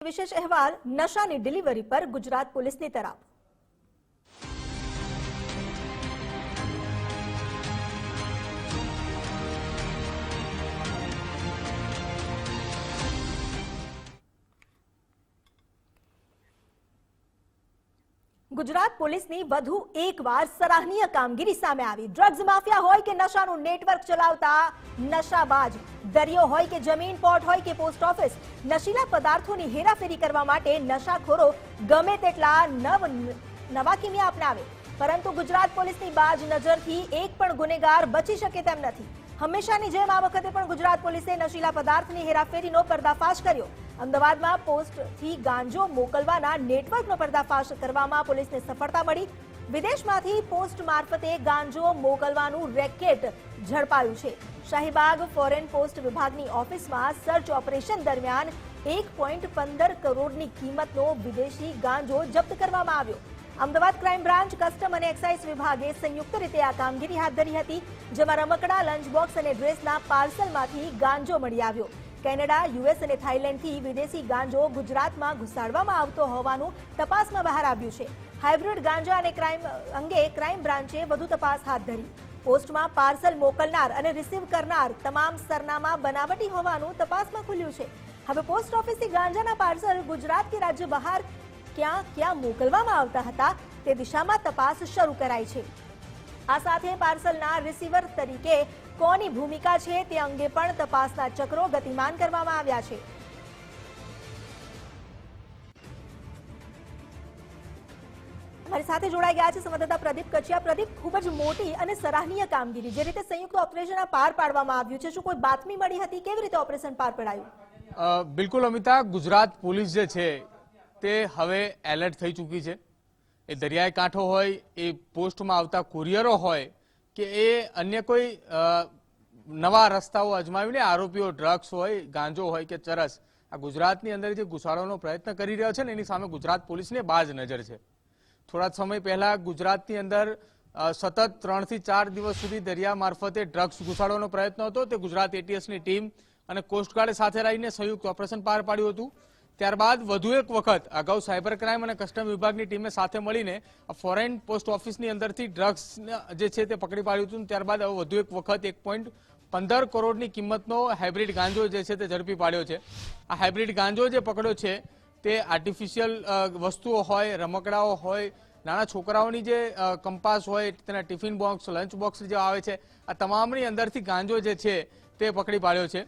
વિશેષ અહેવાલ નશાની ડિલિવરી પર ગુજરાત પોલીસની તરફ. ગુજરાત પોલીસની વધુ એકવાર સરાહનીય કામગીરી સામે આવી. ડ્રગ્સ માફિયા હોય કે નશાનું નેટવર્ક ચલાવતા નશાબાજ. દરિયો હોય કે જમીન પોર્ટ હોય કે પોસ્ટ ઓફિસ. નશીલા પદાર્થોની હેરાફેરી કરવા માટે નશાખોરો ગમે તેટલા નવ નવા કિમિયા અપનાવે. પરંતુ ગુજરાત પોલીસની બાજ નજરથી એક પણ ગુનેગાર બચી શકે તેમ નથી. હંમેશાની જેમ આ વખતે પણ ગુજરાત પોલીસે નશીલા પદાર્થની હેરાફેરીનો પર્દાફાશ કર્યો. અમદાવાદમાં પોસ્ટથી ગાંજો મોકલવાના નેટવર્કનો પર્દાફાશ કરવામાં પોલીસને સફળતા મળી. વિદેશમાંથી પોસ્ટ મારફતે ગાંજો મોકલવાનું રેકેટ ઝડપાયું છે. શાહીબાગ ફોરેન પોસ્ટ વિભાગની ઓફિસમાં સર્ચ ઓપરેશન દરમિયાન એક પોઈન્ટ પંદર કરોડની કિંમતનો વિદેશી ગાંજો જપ્ત કરવામાં આવ્યો. અમદાવાદ ક્રાઇમ બ્રાન્ચ કસ્ટમ અને એક્સાઇઝ વિભાગે સંયુક્ત રીતે આ કામગીરી હાથ ધરી હતી, જેમાં રમકડા લંચ બોક્સ અને ડ્રેસના પાર્સલમાંથી ગાંજો મળી આવ્યો. કેનેડા, યુએસ અને થાઇલેન્ડથી વિદેશી ગાંજો ગુજરાતમાં ઘુસાડવામાં આવતો હોવાનું તપાસમાં બહાર આવ્યું છે. હાઇબ્રિડ ગાંજા અને ક્રાઇમ અંગે ક્રાઇમ બ્રાન્ચે વધુ તપાસ હાથ ધરી. પોસ્ટમાં પાર્સલ મોકલનાર અને રિસીવ કરનાર તમામ સરનામા બનાવટી હોવાનું તપાસમાં ખુલ્યું છે. હવે પોસ્ટ ઓફિસથી ગાંજાના પાર્સલ ગુજરાત કે રાજ્ય બહાર ક્યાં ક્યાં મોકલવામાં આવતા હતા તે દિશામાં તપાસ શરૂ કરાઈ છે. આ સાથે પાર્સલના રિસીવર તરીકે કોની ભૂમિકા છે તે અંગે પણ તપાસના ચક્રો ગતિમાન કરવામાં આવ્યા છે. અમારી સાથે જોડાઈ ગયા છે સંવાદદાતા પ્રદીપ કચિયા. પ્રદીપ, ખૂબ જ મોટી અને સરાહનીય કામગીરી, જે રીતે સંયુક્ત ઓપરેશન પાર પાડવામાં આવ્યું છે, શું કોઈ બાતમી મળી હતી? કેવી રીતે ઓપરેશન પાર પડાયું? બિલકુલ અમિતા, ગુજરાત પોલીસ જે છે તે હવે એલર્ટ થઈ ચૂકી છે. એ દરિયાઈ કાંઠો હોય, એ પોસ્ટમાં આવતા કુરિયરો હોય કે એ અન્ય કોઈ નવા રસ્તાઓ અજમાવીને આરોપીઓ ડ્રગ્સ હોય, ગાંજો હોય કે ચરસ, આ ગુજરાતની અંદર જે ઘુસાડવાનો પ્રયત્ન કરી રહ્યો છે ને એની સામે ગુજરાત પોલીસને બાજ નજર છે. થોડા સમય પહેલા ગુજરાતની અંદર સતત ત્રણથી ચાર દિવસ સુધી દરિયા મારફતે ડ્રગ્સ ઘુસાડવાનો પ્રયત્ન હતો. તે ગુજરાત એટીએસની ટીમ અને કોસ્ટગાર્ડ સાથે રહીને સંયુક્ત ઓપરેશન પાર પાડ્યું હતું. ત્યારબાદ વધુ એક વખત અગાઉ સાયબર ક્રાઇમ અને કસ્ટમ વિભાગની ટીમે સાથે મળીને ફોરેન પોસ્ટ ઓફિસની અંદરથી ડ્રગ્સ જે છે તે પકડી પાડ્યું હતું ત્યારબાદ હવે વધુ એક વખત એક પોઈન્ટ પંદર કરોડની કિંમતનો હાઇબ્રિડ ગાંજો જે છે તે ઝડપી પાડ્યો છે. આ હાઇબ્રિડ ગાંજો જે પકડ્યો છે તે આર્ટિફિશિયલ વસ્તુઓ હોય, રમકડાઓ હોય, નાના છોકરાઓની જે કંપાસ હોય, તેના ટિફિન બોક્સ, લંચ બોક્સ જે આવે છે, આ તમામની અંદરથી ગાંજો જે છે તે પકડી પાડ્યો છે.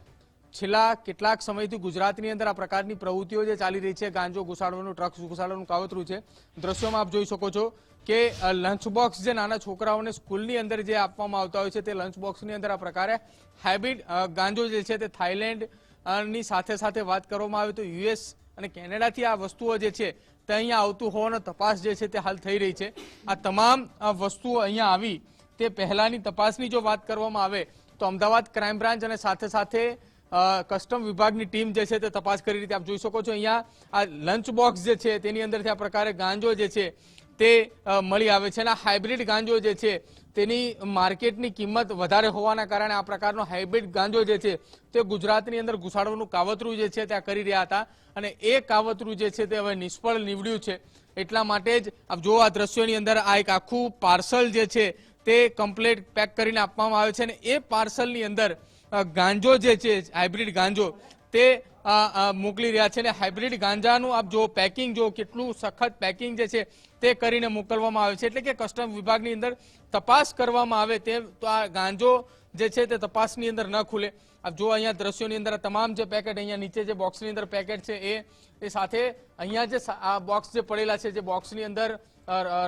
છેલ્લા કેટલાક સમયથી ગુજરાતની અંદર આ પ્રકારની પ્રવૃત્તિઓ જે ચાલી રહી છે, ગાંજો ઘુસાડવાનું ટ્રક્સ ઘુસાડવાનું, કાવતરું છે, દ્રશ્યોમાં આપ જોઈ શકો છો કે લંચ બોક્સ જે નાના છોકરાઓને સ્કૂલની અંદર જે આપવામાં આવતા હોય છે, તે લંચ બોક્સની અંદર આ પ્રકારે હાઇબ્રિડ ગાંજો જે છે તે થાઇલેન્ડની સાથે સાથે વાત કરવામાં આવે તો યુએસ અને કેનેડાથી આ વસ્તુઓ જે છે તે અહીંયા આવતું હોવાનો તપાસ જે છે તે હાલ થઈ રહી છે. આ તમામ વસ્તુઓ અહીંયા આવી તે પહેલાંની તપાસની જો વાત કરવામાં આવે તો અમદાવાદ ક્રાઇમ બ્રાન્ચ અને સાથે સાથે કસ્ટમ વિભાગની ટીમ જે છે તે તપાસ કરી રીતે આપ જોઈ શકો છો. અહીંયા આ લંચ બોક્સ જે છે તેની અંદરથી આ પ્રકારે ગાંજો જે છે તે મળી આવે છે અને આ હાઇબ્રિડ ગાંજો જે છે તેની માર્કેટની કિંમત વધારે હોવાના કારણે આ પ્રકારનો હાઇબ્રિડ ગાંજો જે છે તે ગુજરાતની અંદર ઘુસાડવાનું કાવતરું જે છે ત્યાં કરી રહ્યા હતા અને એ કાવતરું જે છે તે હવે નિષ્ફળ નીવડ્યું છે. એટલા માટે જ આપ જો આ દ્રશ્યોની અંદર આ એક આખું પાર્સલ જે છે તે કમ્પ્લેટ પેક કરીને આપવામાં આવે છે અને એ પાર્સલની અંદર ગાંજો જે છે, હાઇબ્રિડ ગાંજો, તે મોકલી રહ્યા છે. અને હાઇબ્રિડ ગાંજાનું આપ જો પેકિંગ જો કેટલું સખત પેકિંગ જે છે, તે કરીને મોકલવામાં આવે છે. એટલે કે કસ્ટમ વિભાગની અંદર તપાસ કરવામાં આવે તે તો આ ગાંજો જે છે, તે તપાસની અંદર ન ખુલે. આપ જો અહીંયા દ્રશ્યોની અંદર તમામ જે પેકેટ અહીંયા નીચે જે બોક્સની અંદર પેકેટ છે, એ એ સાથે અહીંયા જે આ બોક્સ જે પડેલા છે, જે બોક્સની અંદર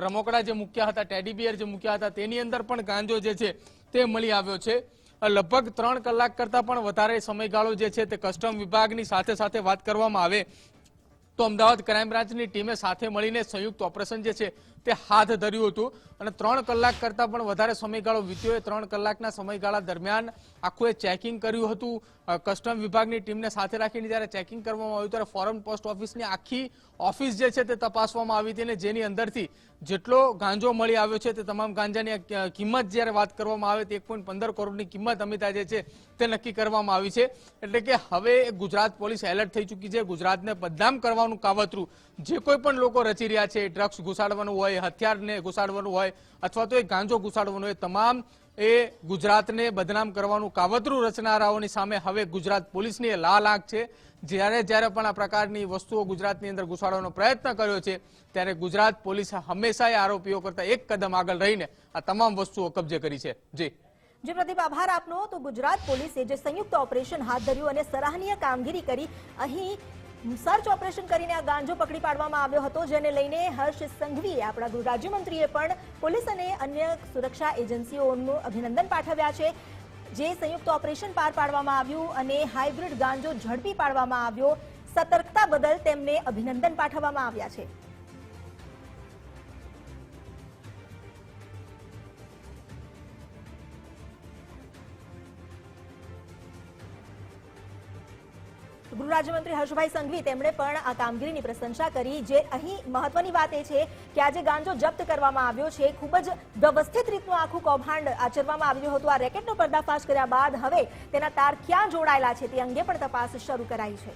રમકડા જે મૂક્યા હતા, ટેડી બિયર જે મૂક્યા હતા, તેની અંદર પણ ગાંજો જે છે, તે મળી આવ્યો છે. લગભગ ત્રણ કલાક કરતા પણ વધારે સમયગાળો જે છે તે કસ્ટમ વિભાગની સાથે સાથે વાત કરવામાં આવે તો અમદાવાદ ક્રાઇમ બ્રાન્ચની ટીમે સાથે મળીને સંયુક્ત ઓપરેશન જે છે તે હાથ ધર્યું હતું. અને ત્રણ કલાક કરતાં પણ વધારે સમયગાળો વીત્યો એ ત્રણ કલાકના સમયગાળા દરમિયાન આખું એ ચેકિંગ કર્યું હતું. કસ્ટમ વિભાગની ટીમને સાથે રાખીને જ્યારે ચેકિંગ કરવામાં આવ્યું ત્યારે ફોરેન પોસ્ટ ઓફિસની આખી ઓફિસ જે છે તે તપાસવામાં આવી હતી અને જેની અંદરથી જેટલો ગાંજો મળી આવ્યો છે તે તમામ ગાંજાની કિંમત જ્યારે વાત કરવામાં આવે તો એક પોઈન્ટ પંદર કરોડની કિંમત અમિત જે છે તે નક્કી કરવામાં આવી છે. એટલે કે હવે ગુજરાત પોલીસ એલર્ટ થઈ ચૂકી છે. ગુજરાતને બદનામ કરવાનું કાવતરું. જે કોઈ પણ લોકો રચી રહ્યા છે, ડ્રગ્સ ઘુસાડવાનું હોય, હથિયારને ઘુસાડવાનું હોય અથવા તો એ ગાંજો ઘુસાડવાનું હોય, તમામ એ ગુજરાતને બદનામ કરવાનું કાવતરું રચનારાઓની સામે હવે ગુજરાત પોલીસની લાલ આંખ છે. જ્યારે જ્યારે પણ આ પ્રકારની વસ્તુઓ ગુજરાતની અંદર ઘુસાડવાનો પ્રયત્ન કર્યો છે, ત્યારે ગુજરાત પોલીસે હંમેશા આરોપીઓ કરતા એક કદમ આગળ રહીને આ તમામ વસ્તુઓ કબજે કરી છે. જી. જે, પ્રદીપ, આભાર આપનો. તો ગુજરાત પોલીસે જે સંયુક્ત ઓપરેશન હાથ ધર્યું અને સરાહનીય કામગીરી કરી, અહીં સર્ચ ઓપરેશન કરીને આ ગાંજો પકડી પાડવામાં આવ્યો હતો, જેને લઈને હર્ષ સંઘવીએ આપણા ગૃહ રાજ્યમંત્રીએ પણ પોલીસ અને અન્ય સુરક્ષા એજન્સીઓનું અભિનંદન પાઠવ્યા છે. જે સંયુક્ત ઓપરેશન પાર પાડવામાં આવ્યું અને હાઇબ્રિડ ગાંજો ઝડપી પાડવામાં આવ્યો, સતર્કતા બદલ તેમને અભિનંદન પાઠવવામાં આવ્યા છે. ગૃહ રાજ્યમંત્રી હર્ષભાઈ સંઘવી તેમણે પણ આ કામગીરીની પ્રશંસા કરી, જે અહીં મહત્વની વાત એ છે કે આજે ગાંજો જપ્ત કરવામાં આવ્યો છે. ખૂબ જ વ્યવસ્થિત રીતનું આખું કૌભાંડ આચરવામાં આવ્યું હતું. આ રેકેટનો પર્દાફાશ કર્યા બાદ હવે તેના તાર ક્યાં જોડાયેલા છે તે અંગે પણ તપાસ શરૂ કરાઈ છે.